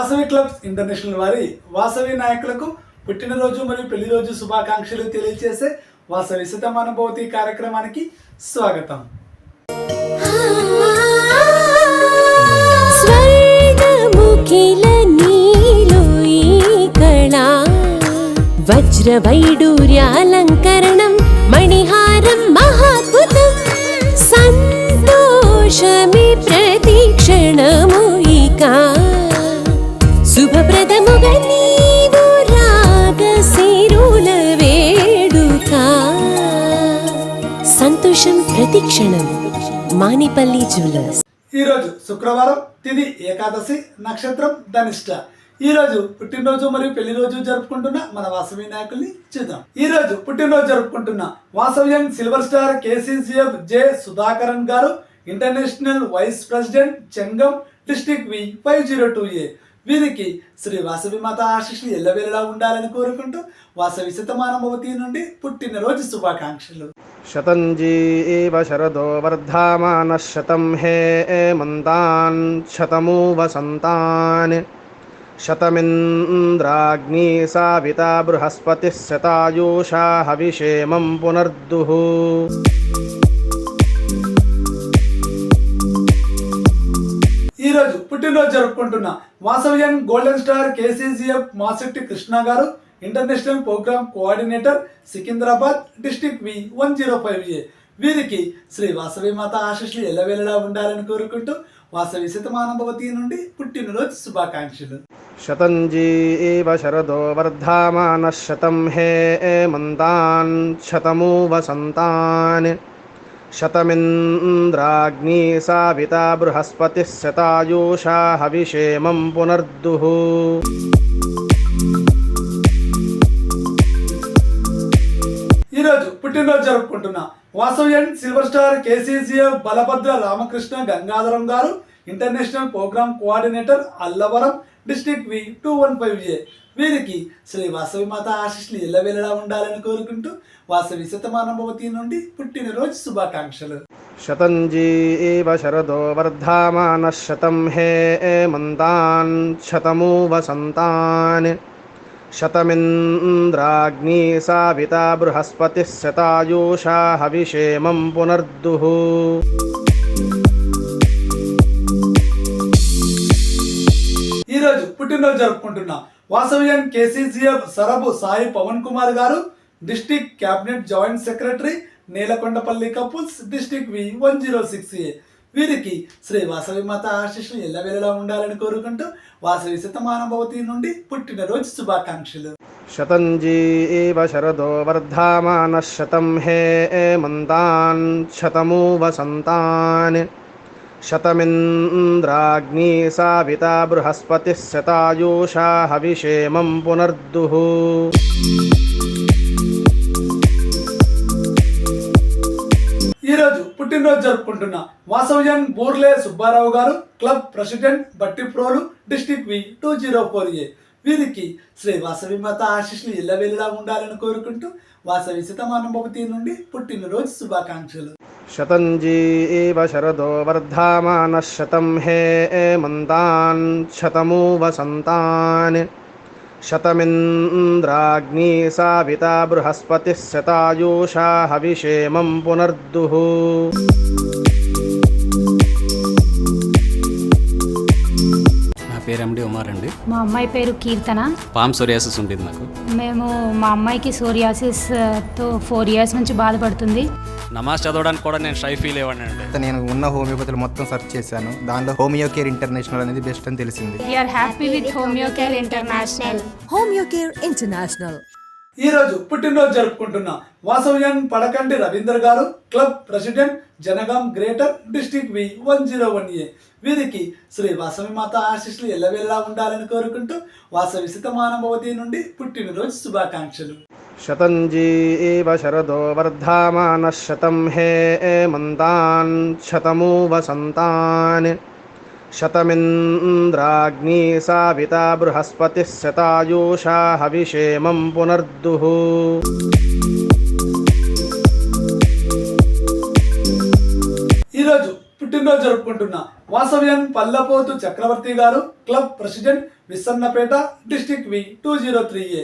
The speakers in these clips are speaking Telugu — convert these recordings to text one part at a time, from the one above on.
వాసవి క్లబ్స్ ఇంటర్నేషనల్ వారి వాసవి నాయకులకు పుట్టినరోజు మరియు పెళ్ళి రోజు శుభాకాంక్షలు తెలియజేసే వాసవి శతమానుభూతి కార్యక్రమానికి స్వాగతం. వజ్రవైడూర్యాలంకరణం మణిహారం మహాద్భుతం సంతోషమి ప్రతిక్షణం. ప్రతిక్షణం మానిపల్లి జ్యువెలర్స్. ఈరోజు శుక్రవారం తిది ఏకాదశి నక్షత్రం ధనిష్ట. ఈ రోజు పుట్టినరోజు మరియు పెళ్ళి రోజు జరుపుకుంటున్న మన వాసవి నాయకుల్ని చూద్దాం. ఈ రోజు పుట్టినరోజు జరుపుకుంటున్న వాసవ్యం silver star KCCF J Sudhakaran గారు international vice president Chengam district V five zero two A. వీరికి శ్రీ వాసవి మాత ఆశీస్సులు ఎల్లవేళలా ఉండాలని కోరుకుంటూ వాసవి శతమానమవతి నుండి పుట్టినరోజు శుభాకాంక్షలు. శతంజీవ శరదో వర్ధమాన శతం హే మంతాన్ శతమూ వసంతాన్ శతమింద్రాగ్ని సావిత బృహస్పతి శతాయూషా హవిషేమం పునర్దుః. పుట్టినరోజు జరుపుకుంటున్న వాసవ్యం golden star KCCF Masetti Krishna గారు international program coordinator Secunderabad district V one zero five A. వీరికి శ్రీ వాసవి మాత ఆశీస్సులు ఎల్లవేళలా ఉండాలని కోరుకుంటూ వాసవి శతమానభవతి నుండి పుట్టినరోజు శుభాకాంక్షలు. శతంజీ శరదో వర్ధామాన శతం హే మంతాన్ శతమూ వసంతాన్ शतमिन्द्राग्नी साविता बृहस्पतिः शतायुषा हविषेमं पुनर्दुः ఈ రోజు పుట్టినరోజు జరుపుకుంటున్న Vasavyan silver star KCCF Balabhadra Ramakrishna Gangadharam garu international programme coordinator Allavaram district V two one five J వీరికి శ్రీ వాసవి మాత ఆశీస్సులు వెళ్ళడా ఉండాలని కోరుకుంటూ వాసవి శతమానభవతి నుండి పుట్టినరోజు శుభాకాంక్షలు. శతంజీ శరదో వర్ధమాన శతం హే మంతాన్ శతమూ వసంతాన్ శతమింద్రాగ్ని సావిత బృహస్పతి శతాయూషా హవిషేమం పునర్దుః. పుట్టినరోజు జరుపుకుంటున్న. వాసవ్యం కేసీసీఎఫ్ సరబు సాయి పవన్ కుమార్ గారు district cabinet joint secretary Nelakondapalli couples district V one zero six A. వీరికి శ్రీ వాసవి మాత ఆశీస్సులు ఎల్లవేళలా ఉండాలని కోరుకుంటూ వాసవి శతమానభవతి నుండి పుట్టినరోజు శుభాకాంక్షలు. శతంజీ శరదో వర్ధమాన శతం హే మంతాన్ శతమూ వసంతాన్ शतमिन्द्राग्नी साविता बृहस्पतिः शतायुषा हविषेमं पुनर्दुः ఈ రోజు పుట్టినరోజు జరుపుకుంటున్న Vasavyan Burle Subbarao garu club president Bhattiprolu district V two zero four A వీరికి శ్రీ వాసవి మాత ఆశీస్సులు ఎల్లవేళలా ఉండాలని కోరుకుంటూ వాసవి శతమానుభవతి నుండి పుట్టినరోజు శుభాకాంక్షలు शतञ्जी एव शरदो वर्धामानः शतं हे मन्तान् शतमु वसन्तान् शतमिन्द्राग्नी साविता बृहस्पतिः शतायुषा हविषेमं पुनर्दुः నా పేరు ఎండి ఉమార్ అండి మా అమ్మాయి పేరు కీర్తన పామ్ సోరియాసిస్ ఉంటుంది నాకు మేము మా అమ్మాయికి సోరియాసిస్ తో ఫోర్ ఇయర్స్ నుంచి బాధపడుతుంది నమాజ్ చదవడానికి కూడా నేను షై ఫీల్ అయ్యాను అండి. నేను ఉన్న హోమియోపతులు మొత్తం సెర్చ్ చేశాను. దానిలో హోమియో కేర్ ఇంటర్నేషనల్ అనేది బెస్ట్ అని తెలిసింది. We are happy with homeo care international. ఈ రోజు పుట్టినరోజు జరుపుకుంటున్న వాసవ్యన్ పడకంటి రవీందర్ గారు club president Jangaon greater district V one zero one A. వీరికి శ్రీ వాసవి మాత ఆశీస్సులు ఎల్లవేళలా ఉండాలని కోరుకుంటూ వాసవి శతమానభవతి నుండి పుట్టినరోజు శుభాకాంక్షలు. शतञ्जी एव शरदो वर्धामानः शतं हे मन्तान् शतमु वसन्तान् शतमिन्द्राग्नी साविता बृहस्पतिः शतायुषा हविषेमं पुनर्दुः ఈరోజు పుట్టినరోజు పుట్టినరోజు జరుపుకుంటున్న Vasavyam Pallapothu Chakravarthi garu club president Vissannapeta district V two zero three A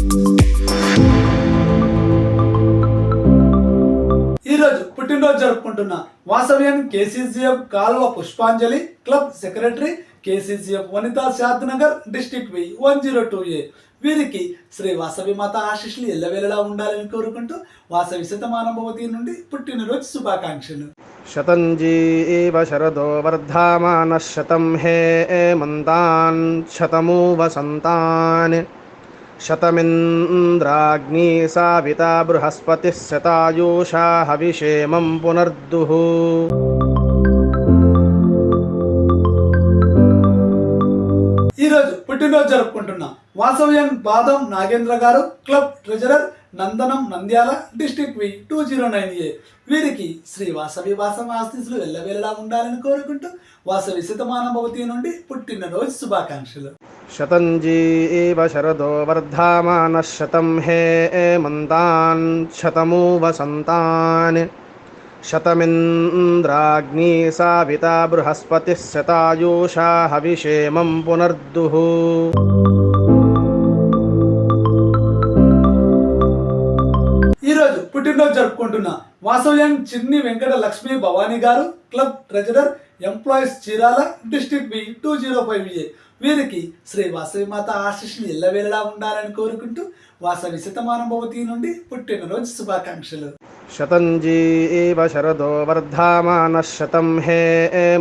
వాసవ్యన్ KCCF Kalva Pushpanjali club secretary KCCF Vanitha Shadnagar district V one zero two A. వీరికి శ్రీ వాసవి మాత ఆశీస్సులు ఎల్లవేళలా ఉండాలని కోరుకుంటూ వాసవి శతమానభవతి నుండి పుట్టినరోజు శుభాకాంక్షలు. శతంజీవ శరదో వర్ధామాన శతం హే మంతాన్ శతమూ వసంతాన్ శతమింద్రాగ్నీ సావిత బృహస్పతిः శతాయూషా హవిషేమం పునర్దుః. ఈరోజు పుట్టినరోజు జరుపుకుంటున్న వాసవ్యం బాదం నాగేంద్ర గారు club treasurer Nandanam Nandyal district V two zero nine A వీరికి శ్రీ వాసవి వాసం ఆశీస్సులు ఎల్లవేళలా ఉండాలని కోరుకుంటూ వాసవి శతమానభవతి నుండి పుట్టినరోజు శుభాకాంక్షలు. శతంజీవ శరదో వర్ధమాన శతం హే మంతాన్ శతమూ వసంతాన్ శతమింద్రాగ్ని సావిత బృహస్పతిः శతాయూషా హవిషేమం పునర్దుః. ఈరోజు పుట్టినరోజు జరుపుకుంటున్న వాసవ్యం చిన్ని వెంకట లక్ష్మీ భవానీ గారు club treasurer employees Chirala district V two zero five A. వీరికి శ్రీ వాసవి మాత ఆశీస్సులు ఎల్లవేళలా ఉండాలని కోరుకుంటూ వాసవి శతమానుభవతి నుండి పుట్టినరోజు శుభాకాంక్షలు. శతంజీ ఏవ శరదో వర్ధమాన శతం హే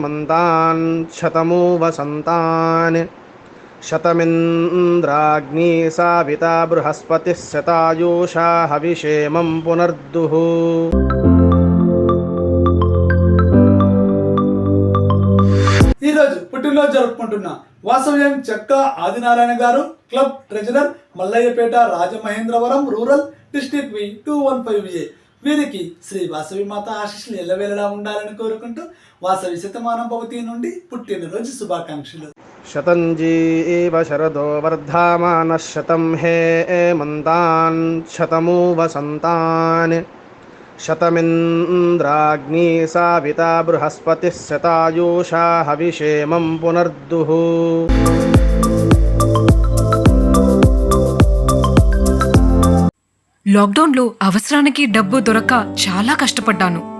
మంతాన్ శతమూ వసంతాన్ శతమింద్రాగ్నీ సావిత బృహస్పతి శతాయూషా హవిషేమం పునర్దుః. ఈరోజు రోజు పుట్టినరోజు జరుపుకుంటున్న వాసవ్యం చెక్క ఆదినారాయణ గారు club treasurer Mallayyapeta Rajamahendravaram rural district V two one five A. వీరికి శ్రీ వాసవి మాత ఆశీస్సులు ఎల్లవేళలా ఉండాలని కోరుకుంటూ వాసవి శతమానుభవతి నుండి పుట్టినరోజు శుభాకాంక్షలు. శతంజీ శతంజీవ శరదో వర్ధమానः శతం హే మంతాన్ శతమూ వసంతాన్ శతమింద్రాగ్ని సావిత బృహస్పతి శతాయూషా హవిషేమం పునర్దుః. లాక్డౌన్లో అవసరానికి డబ్బు దొరక చాలా కష్టపడ్డాను.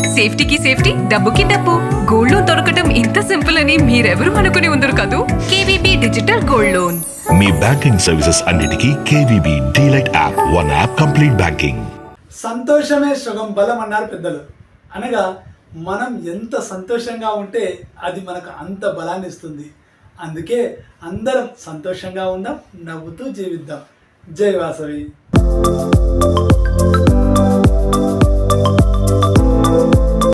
సేఫ్టీకి సేఫ్టీ డబ్బుకి డబ్బు. గోల్డ్ లోన్ దొరకటం ఇంత సింపుల్ అని మీరెవరు అనుకుని ఉందరు కదూ? KVB digital gold loan. మీ బ్యాంకింగ్ సర్వీసెస్ అన్నిటికీ KVB DeLight app. One app complete banking. సంతోషమే సుగం బలం అన్నారు పెద్దలు. అనగా మనం ఎంత సంతోషంగా ఉంటే అది మనకు అంత బలాన్ని ఇస్తుంది. అందుకే అందరం సంతోషంగా ఉందాం నవ్వుతూ జీవిద్దాం. జై వాసవి.